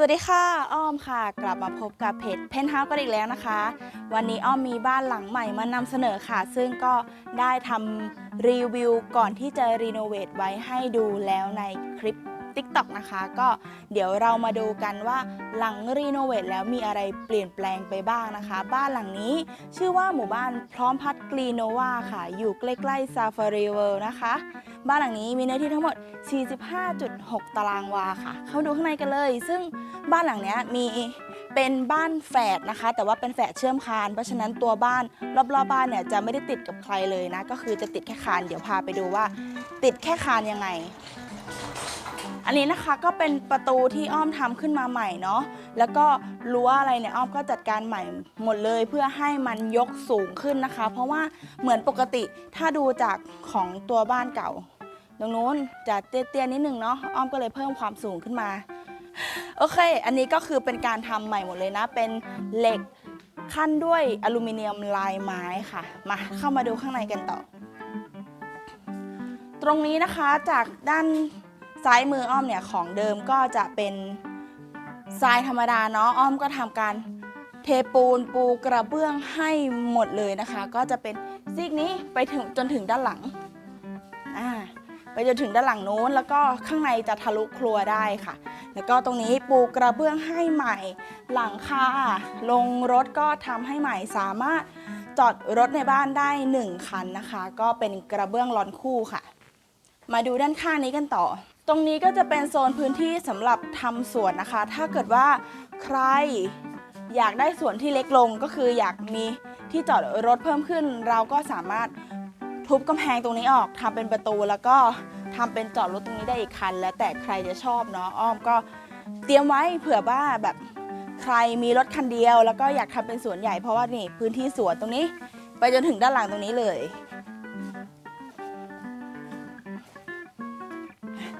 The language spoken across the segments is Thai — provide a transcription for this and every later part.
สวัสดีค่ะ อ้อมค่ะ กลับมาพบกับเพจเพนท์เฮาส์กันอีกแล้วนะคะ วันนี้อ้อมมีบ้านหลังใหม่มานำเสนอค่ะ ซึ่งก็ได้ทำรีวิวก่อนที่จะรีโนเวทไว้ให้ดูแล้วในคลิป TikTok นะคะ ก็เดี๋ยวเรามาดูกันว่าหลังรีโนเวทแล้วมีอะไรเปลี่ยนแปลงไปบ้างนะคะ บ้านหลังนี้ชื่อว่าหมู่บ้านพร้อมพัฒน์กรีโนวาค่ะ อยู่ใกล้ๆซาฟารีเวิลด์นะคะ บ้านหลังนี้มีเนื้อที่ทั้งหมด 45.6 ตารางวาค่ะ เข้าดูข้างในกันเลย ซึ่งบ้านหลังนี้มีเป็นบ้านแฝดนะคะ แต่ว่าเป็นแฝดเชื่อมคาน เพราะฉะนั้นตัวบ้านรอบๆบบ้านเนี่ยจะไม่ได้ติดกับใครเลยนะ ก็คือจะติดแค่คาน เดี๋ยวพาไปดูว่า ติดแค่คานยังไง อันนี้นะคะก็เป็นประตูที่อ้อมทำขึ้นมาใหม่เนาะ แล้วก็รั้วอะไรเนี่ยอ้อมก็จัดการใหม่หมดเลยเพื่อให้มันยกสูงขึ้นนะคะ เพราะว่าเหมือนปกติถ้าดูจากของตัวบ้านเก่า ตรงนู้นจะเตี้ยๆนิดนึงเนาะอ้อมก็เลยเพิ่มความสูงขึ้นมา โอเค อันนี้ก็คือเป็นการทำใหม่หมดเลยนะ เป็นเหล็กขั้นด้วยอลูมิเนียมลายไม้ค่ะ มาเข้ามาดูข้างในกันต่อ ตรงนี้นะคะจากด้านซ้ายมืออ้อมเนี่ยของเดิมก็จะเป็นทรายธรรมดาเนาะอ้อมก็ทำการเทปูนปูกระเบื้องให้หมดเลยนะคะ ก็จะเป็นซีกนี้ไปถึงจนถึงด้านหลังอ่า ไปจนถึงด้านหลังนู้น แล้วก็ข้างในจะทะลุครัวได้ค่ะ แล้วก็ตรงนี้ปูกระเบื้องให้ใหม่ หลังคาลงรถก็ทำให้ใหม่สามารถจอดรถในบ้านได้ 1 คันนะคะ ก็เป็นกระเบื้องร้อนคู่ค่ะ มาดูด้านข้างนี้กันต่อ ตรงนี้ก็จะเป็นโซนพื้นที่สำหรับทำสวนนะคะ ถ้าเกิดว่าใครอยากได้สวนที่เล็กลงก็คืออยากมีที่จอดรถเพิ่มขึ้น เราก็สามารถ ทุบกำแพงตรงนี้ออกทำเป็นประตูแล้วก็ทำเป็นจอดรถตรงนี้ได้อีกคัน แล้วแต่ใครจะชอบเนาะอ้อมก็เตรียมไว้เผื่อว่าแบบใครมีรถคันเดียว แล้วก็อยากทำเป็นสวนใหญ่เพราะว่านี่พื้นที่สวนตรงนี้ ไปจนถึงด้านหลังตรงนี้เลย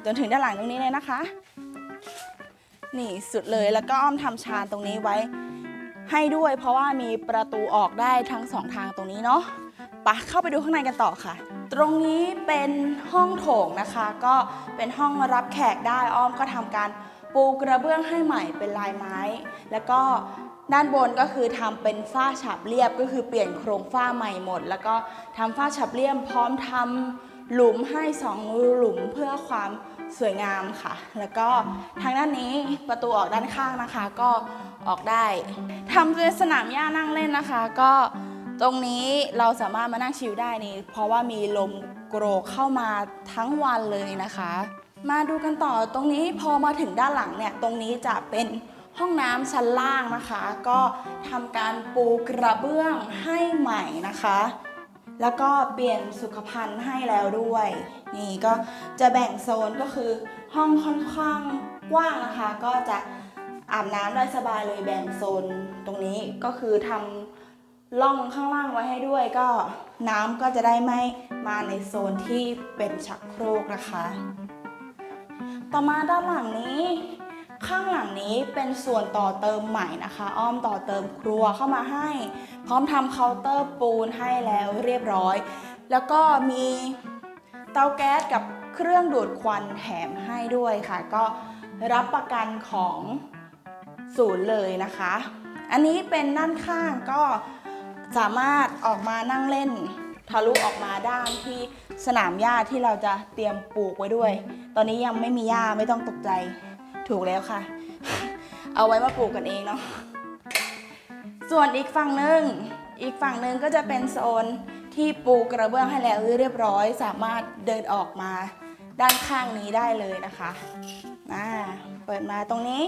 จนถึงด้านหลังตรงนี้เลยนะคะ นี่สุดเลยแล้วก็อ้อมทำชานตรงนี้ไว้ให้ด้วยเพราะว่ามีประตูออกได้ทั้งสองทางตรงนี้เนาะ ปะเข้าไปดูข้างในกันต่อค่ะ ตรงนี้เป็นห้องโถงนะคะ ก็เป็นห้องรับแขกได้อ้อมก็ทำการปูกระเบื้องให้ใหม่เป็นลายไม้ แล้วก็ด้านบนก็คือทำเป็นฝ้าฉาบเรียบก็คือเปลี่ยนโครงฝ้าใหม่หมด แล้วก็ทำฝ้าฉาบเรียบพร้อมทำหลุมให้สองหลุมเพื่อความสวยงามค่ะ แล้วก็ทางด้านนี้ประตูออกด้านข้างนะคะ ก็ออกได้ทำเป็นสนามหญ้านั่งเล่นนะคะ ก็ ตรงนี้เราสามารถมานั่งชิลได้นี่ เพราะว่ามีลมโกรกเข้ามาทั้งวันเลยนะคะ มาดูกันต่อตรงนี้พอมาถึงด้านหลังเนี่ย ตรงนี้จะเป็นห้องน้ำชั้นล่างนะคะ ก็ทำการปูกระเบื้องให้ใหม่นะคะ แล้วก็เปลี่ยนสุขภัณฑ์ให้แล้วด้วย นี่ก็จะแบ่งโซนก็คือห้องค่อนข้างกว้างนะคะ ก็จะอาบน้ำได้สบายเลยแบ่งโซนตรงนี้ก็คือทำ ล่องข้างล่างไว้ให้ด้วยก็น้ำก็จะได้ไม่มาในโซนที่เป็นชักโครกนะคะ ต่อมาด้านหลังนี้ ข้างหลังนี้เป็นส่วนต่อเติมใหม่นะคะ อ้อมต่อเติมครัวเข้ามาให้ พร้อมทำเคาน์เตอร์ปูนให้แล้วเรียบร้อย แล้วก็มีเตาแก๊สกับเครื่องดูดควันแถมให้ด้วยค่ะ ก็รับประกันของศูนย์เลยนะคะ อันนี้เป็นด้านข้างก็ สามารถออกมานั่งเล่น ทะลุออกมาด้านที่สนามหญ้าที่เราจะเตรียมปลูกไว้ด้วย ตอนนี้ยังไม่มีหญ้าไม่ต้องตกใจถูกแล้วค่ะ เอาไว้มาปลูกกันเองเนาะส่วนอีกฝั่งหนึ่งอีกฝั่งหนึ่งก็จะเป็นโซนที่ปูกระเบื้องให้แล้วเรียบร้อย สามารถเดินออกมาด้านข้างนี้ได้เลยนะคะอ่าเปิดมาตรงนี้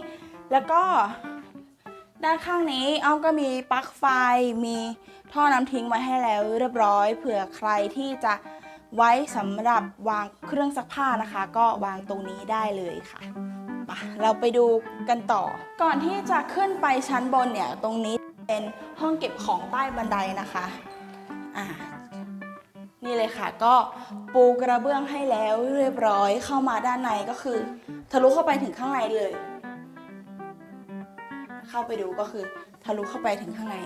แล้วก็ ด้านข้างนี้อ้อมก็มีปลั๊กไฟมีท่อน้ำทิ้งไว้ให้แล้วเรียบร้อย เผื่อใครที่จะไว้สำหรับวางเครื่องซักผ้านะคะ ก็วางตรงนี้ได้เลยค่ะไปเราไปดูกันต่อ ก่อนที่จะขึ้นไปชั้นบนเนี่ยตรงนี้เป็นห้องเก็บของใต้บันไดนะคะอ่านี่เลยค่ะก็ปูกระเบื้องให้แล้วเรียบร้อยเข้ามาด้านในก็คือทะลุเข้าไปถึงข้างในเลย เข้าไปดูก็คือทะลุเข้าไปถึงข้างใน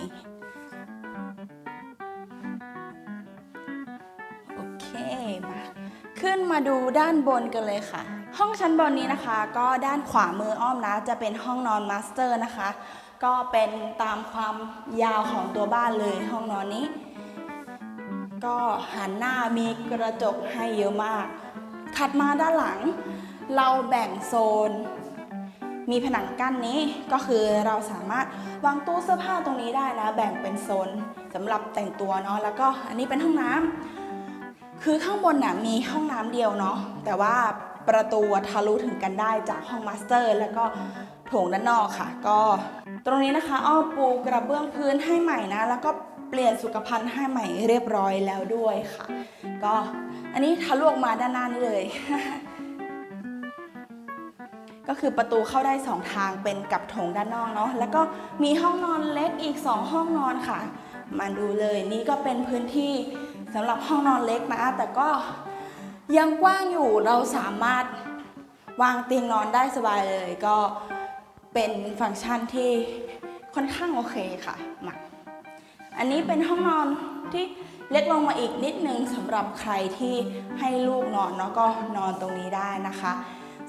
โอเคมาขึ้นมาดูด้านบนกันเลยค่ะ ห้องชั้นบนนี้นะคะ ก็ด้านขวามืออ้อมนะ จะเป็นห้องนอนมาสเตอร์นะคะ ก็เป็นตามความยาวของตัวบ้านเลยห้องนอนนี้ ก็หันหน้ามีกระจกให้เยอะมาก ถัดมาด้านหลัง เราแบ่งโซน มีผนังกั้นนี้ก็คือเราสามารถวางตู้เสื้อผ้าตรงนี้ได้นะ แบ่งเป็นโซนสำหรับแต่งตัวเนาะแล้วก็อันนี้เป็นห้องน้ำคือข้างบนน่ะมีห้องน้ำเดียวเนาะแต่ว่าประตูทะลุถึงกันได้จากห้องมาสเตอร์ แล้วก็โถงด้านนอกค่ะ ก็ ตรงนี้นะคะอ้อปูกระเบื้องพื้นให้ใหม่นะ แล้วก็เปลี่ยนสุขภัณฑ์ให้ใหม่เรียบร้อยแล้วด้วยค่ะ ก็อันนี้ทะลุออกมาด้านหน้านี่เลย ก็คือประตูเข้าได้ 2 ทางเป็นกับโถงด้านนอกเนาะแล้วก็มีห้องนอนเล็กอีก 2 ห้องนอนค่ะ มาดูเลยนี่ก็เป็นพื้นที่สำหรับห้องนอนเล็กนะแต่ก็ยังกว้างอยู่เราสามารถวางเตียงนอนได้สบายเลย ก็เป็นฟังก์ชันที่ค่อนข้างโอเคค่ะมาอันนี้เป็นห้องนอนที่เล็กลงมาอีกนิดนึงสำหรับใครที่ให้ลูกนอนเนาะก็นอนตรงนี้ได้นะคะ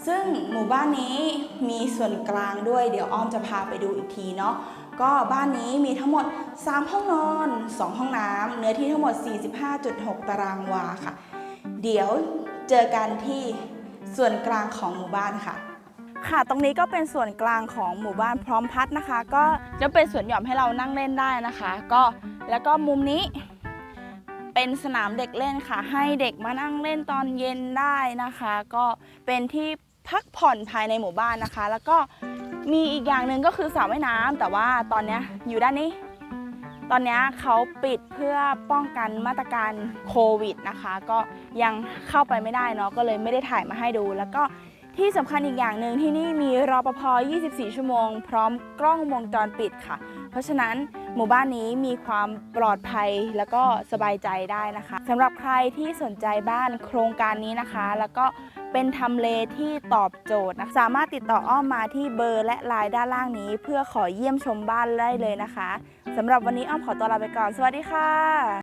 ซึ่งหมู่บ้านนี้มีส่วนกลางด้วย เดี๋ยวอ้อมจะพาไปดูอีกทีเนาะก็บ้านนี้มีทั้งหมด 3 ห้องนอน 2 ห้องน้ำเนื้อที่ทั้งหมด 45.6 ตารางวาค่ะ เดี๋ยวเจอกันที่ส่วนกลางของหมู่บ้านค่ะ ค่ะ ตรงนี้ก็เป็นส่วนกลางของหมู่บ้านพร้อมพัฒน์นะคะ ก็จะเป็นสวนหย่อมให้เรานั่งเล่นได้นะคะ ก็แล้วก็มุมนี้ เป็นสนามเด็กเล่นค่ะ ให้เด็กมานั่งเล่นตอนเย็นได้นะคะ ก็เป็นที่พักผ่อนภายในหมู่บ้านนะคะ แล้วก็มีอีกอย่างหนึ่งก็คือสระว่ายน้ำแต่ว่าตอนนี้อยู่ด้านนี้ ตอนนี้เขาปิดเพื่อป้องกันมาตรการโควิดนะคะ ก็ยังเข้าไปไม่ได้เนาะก็เลยไม่ได้ถ่ายมาให้ดู แล้วก็ที่สำคัญอีกอย่างหนึ่งที่นี่มีรอปภ 24 ชั่วโมง พร้อมกล้องวงจรปิดค่ะ เพราะฉะนั้น หมู่บ้านนี้มีความปลอดภัยแล้วก็สบายใจได้นะคะสำหรับใครที่สนใจบ้านโครงการนี้นะคะ แล้วก็เป็นทำเลที่ตอบโจทย์นะสามารถติดต่ออ้อมมาที่เบอร์และไลน์ด้านล่างนี้ เพื่อขอเยี่ยมชมบ้านได้เลยนะคะสำหรับวันนี้อ้อมขอตัวลาไปก่อน สวัสดีค่ะ